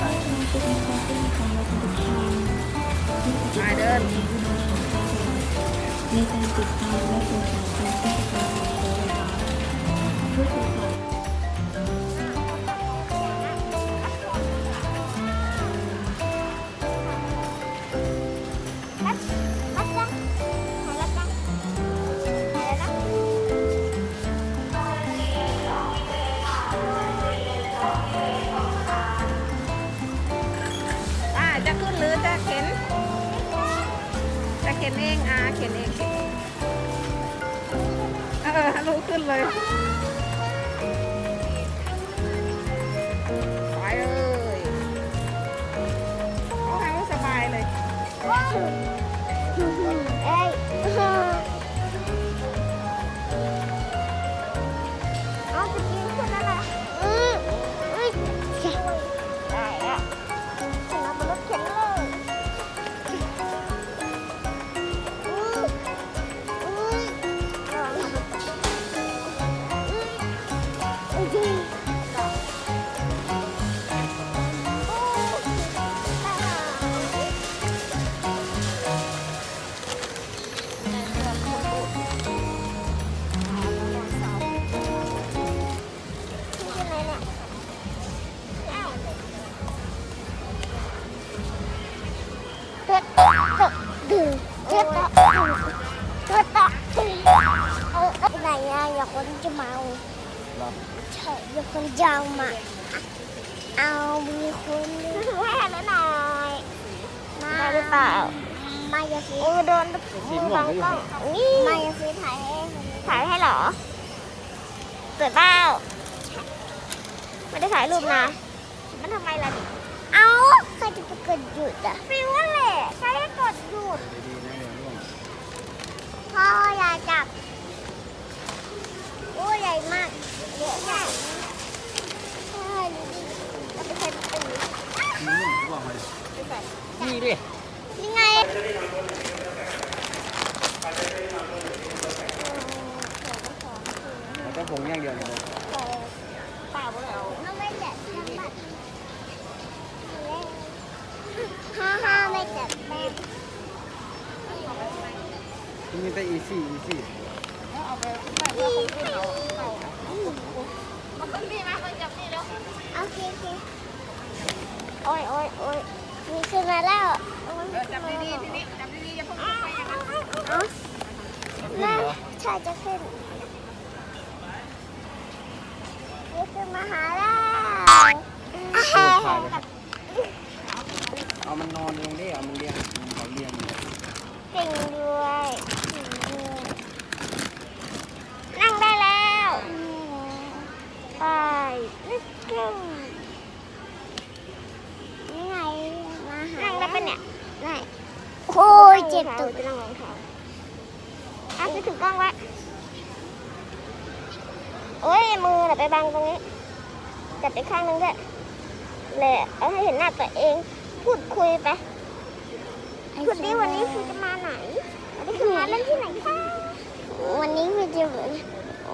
มาเดินในการติดตามและตรวจสอบการราชการของโรงพยาบาลผู้สื่อข่าว จะเข็นเองอาเขียนเองเออลูกขึ้นเลยไปเลยโอ้ให้สบายเลย ไหนอะอย่าคนจะเมาใช่อย่าคนจะเอามาเอามีคนแม่แล้วหน่อยมาหรือเปล่ามาอยาซีโอ้โดนมือบังกล้องนี่มาอยาซีถ่ายให้ถ่ายให้เหรอเปิดเปล่าไม่ได้ถ่ายรูปนะมันทำไมล่ะดิ กดหยุดอะฟิวแหละใครจะกดหยุดพ่ออย่าจับโอ้ใหญ่มากเยอะใหญ่ใช่ดูดิจะไปใช้ปีนี่ดินี่ไงมันจะผงอย่างเดียวเลย มันมีแต่อีซี่อีซี่เอาไปใส่เรือคงขึ้นเอามาขึ้นนี่มาขึ้นจับนี่แล้วโอเคโอเคโอ้ยโอ้ยโอ้ยมีขึ้นมาแล้วเออจับดีๆทีนี้จับดีๆอย่าเพิ่งไปอย่างนั้นเอ้าแม่ชายจะขึ้นนี่ขึ้นมาหาแล้วอ่าฮะ เอามันนอนลงดิเอามันเลี้ยงเขาเลี้ยง จริงด้วยจริงด้วยนั่งได้แล้วไป let's go นี่ไงมาหานั่งได้ปะ เนี่ยได้โอ้ยเจ็บตัวจะนั่งรองเท้าอะไปถึงกล้องไว้โอ้ยมือน่ะไปบังตรงนี้จับไปข้างนึงด้วยแหละเอาให้เห็นหน้าตัวเอง พูดคุยไปพูดดิวันนี้คือจะมาไหนวันนี้คือมาเล่นที่ไหนคะวันนี้คือจะ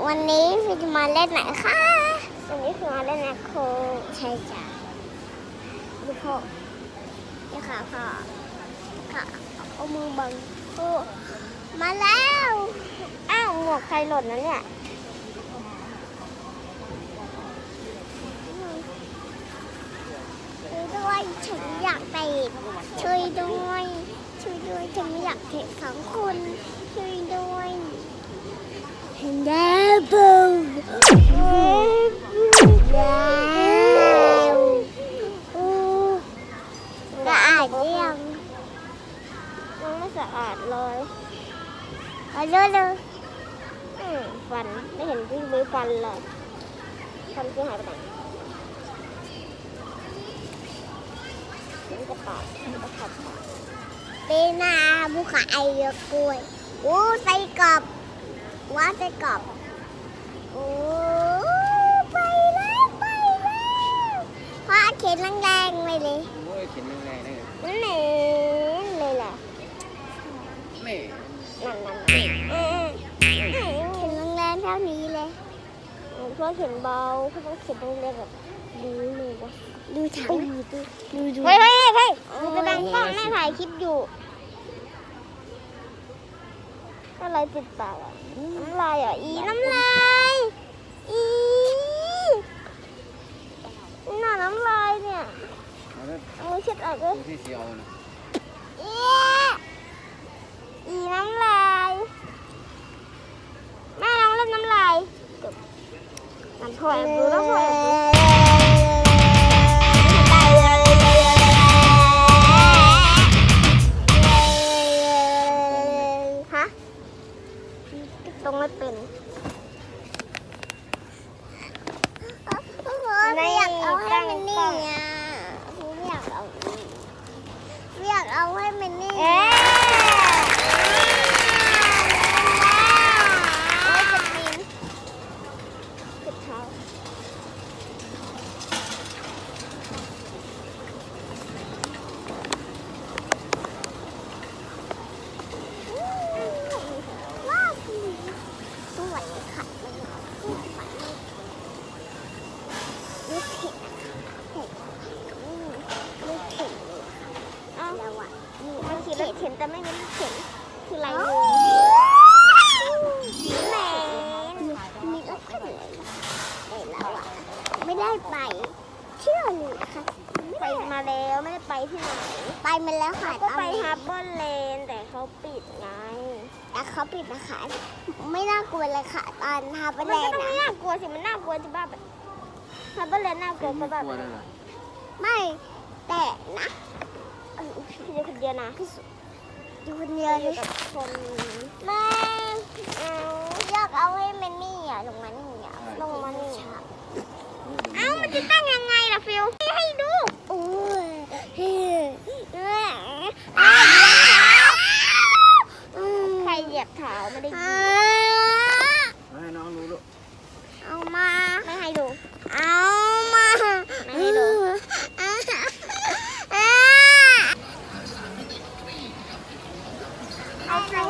วันนี้คือจะมาเล่นไหนคะวันนี้คือมาเล่นแอคโคใช่จ้ะดูพ่อ นี่ค่ะพ่อค่ะเอามือบังพ่อมาแล้ว อ้าวหมวกใครหล่นนะเนี่ยช่วยด้วยฉันอยากไปช่วยด้วยช่วยด้วยฉันไม่อยากเห็นสองคนช่วยด้วยเห็นแล้วบูแล้ว สะอาดยังยังไม่สะอาดเลยเอาเร็วเร็วอืมฟันไม่เห็นวิ่งไปฟันเลยฟันคือหายไปไหนมันก็ปาดมันก็ขับปาดเป็นนาบุคไอเยอะกล้วยโอ้ใส่กรอบว่าใส่กรอบโอ้ไปแล้วไปแล้วพอเข็นแรงๆไปเลยโอ้ยเข็นแรงๆเลยนั่น เออเข็นแรงๆเท่านี้เลยพ่อเขียนเบาพ่อต้องเขียนต้องเรียกแบบดูเลยวะดูถังดูดูดูเฮ้ยเฮ้ยเฮ้ยดูจะบังกล้องแม่ถ่ายคลิปอยู่อะไรติดปากอะน้ำลายอะอีน้ำลายอีน่าน้ำลายเนี่ยเอาแล้วเอามือเช็ดออกเลย ให้มินนี่ เอ๊ะโอ้ยจะปีนเจ็บเท้าว้าวสวยค่ะสวยดูสิเห็นอืมดูสิเอาแล้วอะมันขีดแล้ว เข็นแต่ไม่มีลูกเข็นคือลายมือแหมมีรถเข็นเลยนะแต่เราอะไม่ได้ไปเที่ยวนี่นะคะไปมาแล้วไม่ได้ไปที่ไหน ไปมาแล้วค่ะก็ไปฮาร์เบอร์เลนแต่เขาปิดไงแต่เขาปิดนะคะ ไม่น่ากลัวเลยค่ะตอนฮาร์เบอร์เลนไม่น่ากลัวสิมันน่ากลัวที่บ้านฮาร์เบอร์เลนน่ากลัวเพราะแบบกลัวได้เหรอไม่แต่นะเออพี่อยู่คนเดียวนะ อยู่คนเดียวอยู่กับคนไม่เอาอยากเอาให้มันนี่อะลงมานี่อะลงมานี่เอ้ามันจะตั้งยังไงล่ะฟิวให้ดูโอ้ยใครเหยียบเท้าไม่ได้ยิน เอาให้น้องรู้ลูก เอามาไม่ให้ดู เอามาไม่ให้ดู เอ